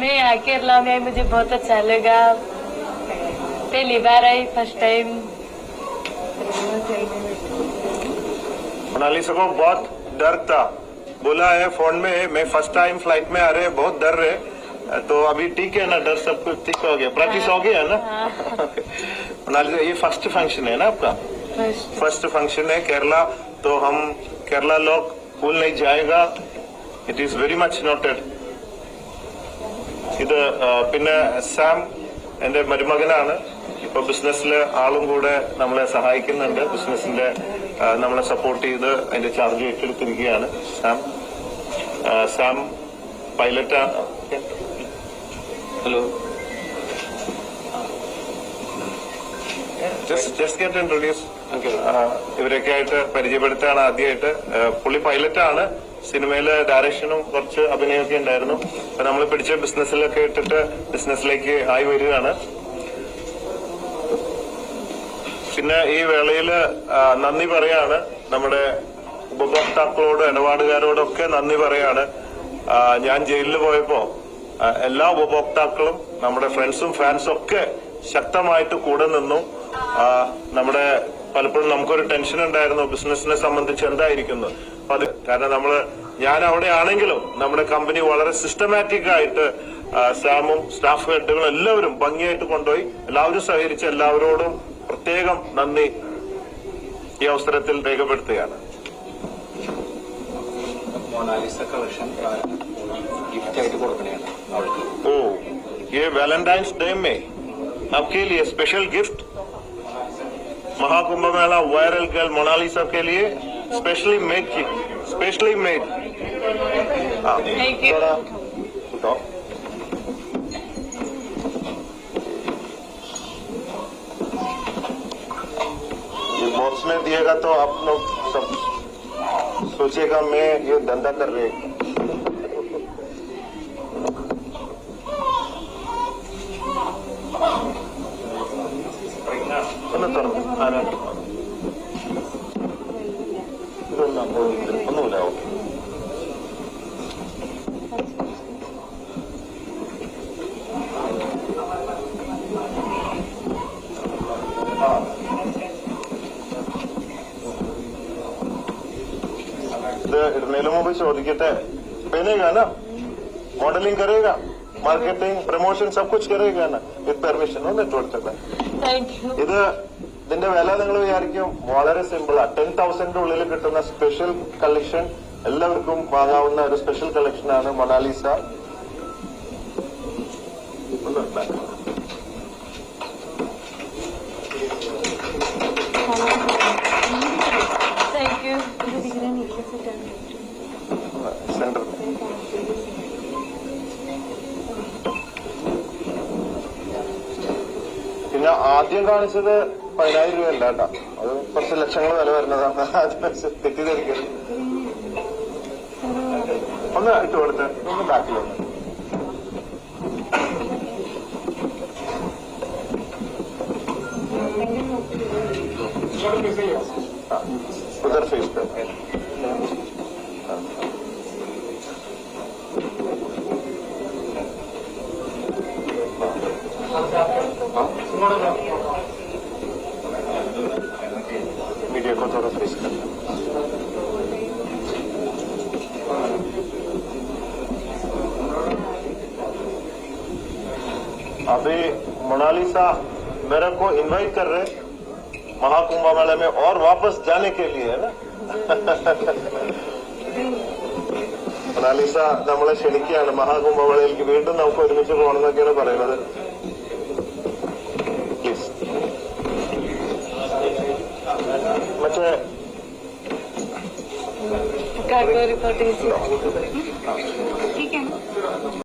मैं केरला में मुझे बहुत अच्छा लगा। पहली बार आई फ़र्स्ट टाइम मनाली सको बहुत डर था। बोला है फ़ोन में मैं फ़र्स्ट टाइम फ़्लाइट में आ रहे बहुत डर रहे तो अभी ठीक है ना डर सब कुछ ठीक हो गया। प्रैक्टिस हो गया ना? हाँ। मनाली ये फ़र्स्ट फ़ंक्शन है ना आपका? फ़र्स्ट फ़ंक्शन है केरला। तो हम केरला लोग भूल नहीं जाएगा। It is very much noted ഇത് പിന്നെ സാം എന്റെ മരുമകനാണ്. ഇപ്പൊ ബിസിനസ്സിൽ ആളും കൂടെ നമ്മളെ സഹായിക്കുന്നുണ്ട്. ബിസിനസിന്റെ നമ്മളെ സപ്പോർട്ട് ചെയ്ത് അതിന്റെ charge ഏറ്റെടുത്തിരിക്കുകയാണ് Sam. Sam pilot hello just just get introduce ഇവരൊക്കെ ആയിട്ട് പരിചയപ്പെടുത്താണ് ആദ്യമായിട്ട്. പുള്ളി പൈലറ്റാണ് സിനിമയിൽ ഡയറക്ഷനും കുറച്ച് അഭിനയമൊക്കെ ഉണ്ടായിരുന്നു. അപ്പൊ നമ്മൾ പിടിച്ച ബിസിനസ്സിലൊക്കെ ഇട്ടിട്ട് ബിസിനസ്സിലേക്ക് ആയി വരികയാണ്. പിന്നെ ഈ വേളയിൽ നന്ദി പറയാണ്. നമ്മുടെ ഉപഭോക്താക്കളോട് ഇടപാടുകാരോടൊക്കെ നന്ദി പറയാണ്. ഞാൻ ജയിലിൽ പോയപ്പോ എല്ലാ ഉപഭോക്താക്കളും നമ്മുടെ ഫ്രണ്ട്സും ഫാൻസും ഒക്കെ ശക്തമായിട്ട് കൂടെ നിന്നു. നമ്മുടെ പലപ്പോഴും നമുക്കൊരു ടെൻഷൻ ഉണ്ടായിരുന്നു ബിസിനസിനെ സംബന്ധിച്ച് എന്തായിരിക്കുന്നു അപ്പൊ അത് കാരണം നമ്മള് ഞാൻ അവിടെ ആണെങ്കിലും നമ്മുടെ കമ്പനി വളരെ സിസ്റ്റമാറ്റിക് ആയിട്ട് ആ, സാമും സ്റ്റാഫ് ഹെഡുകളും എല്ലാവരും ഭംഗിയായിട്ട് കൊണ്ടുപോയി എല്ലാവരും സഹകരിച്ച് എല്ലാവരോടും പ്രത്യേകം നന്ദി ഈ അവസരത്തിൽ രേഖപ്പെടുത്തുകയാണ് മൊണാലിസ കളക്ഷൻ ഗിഫ്റ്റ് ആയിട്ട് കൊടുക്കണേണ് അവൾക്ക് ओ ये वैलेंटाइंस डे में आपके लिए special gift Mahakumbh Mela viral girl Monali सब के लिए स्पेशली मेड की स्पेशली मेड Thank थोड़ा उठाओ। ये बॉक्स में दिएगा तो आप लोग सब सोचेगा मैं ये धंधा कर रहे ഇതൊന്നും അപ്പോൾ ഒന്നുമില്ല ഓക്കെ ഇത് ഇടുന്നതിന് മുമ്പ് ചോദിക്കട്ടെ पहनेगा ना मॉडलिंग करेगा मार्केटिंग प्रमोशन सब कुछ करेगा ना विथ പെർമിഷൻ ഒന്ന് ഇട്ട് കൊടുത്തത് थैंक यू ഇത് ഇതിന്റെ വില നിങ്ങൾ വിചാരിക്കും വളരെ സിമ്പിളാ ടെൻ തൗസൻഡിന്റെ ഉള്ളിൽ കിട്ടുന്ന സ്പെഷ്യൽ കളക്ഷൻ എല്ലാവർക്കും വാങ്ങാവുന്ന ഒരു സ്പെഷ്യൽ കളക്ഷനാണ് മൊണാലിസ സെന്റർ പിന്നെ ആദ്യം കാണിച്ചത് പതിനായിരം രൂപ അല്ല കേട്ടോ. അത് കുറച്ച് ലക്ഷങ്ങൾ വില വരുന്നതാണ്. അതിനനുസരിച്ച് ഒന്ന് ഇട്ട് കൊടുത്ത് ഒന്ന് ബാക്കി ഒന്ന്. പുതർ ഇങ്ങോട്ട് अभी मोनालिसा मेरे को इनवाइट कर रहे महाकुंभ मेले में और वापस जाने के लिए है ना മൊണാലിസ നമ്മളെ ക്ഷണിക്കുകയാണ് മഹാകുംഭമേളയിലേക്ക് വീണ്ടും നമുക്ക് ഒരുമിച്ച് പോകണമെന്നൊക്കെയാണ് പറയുന്നത് പ്ലീസ് മറ്റേ कार्गो रिपोर्टिंग से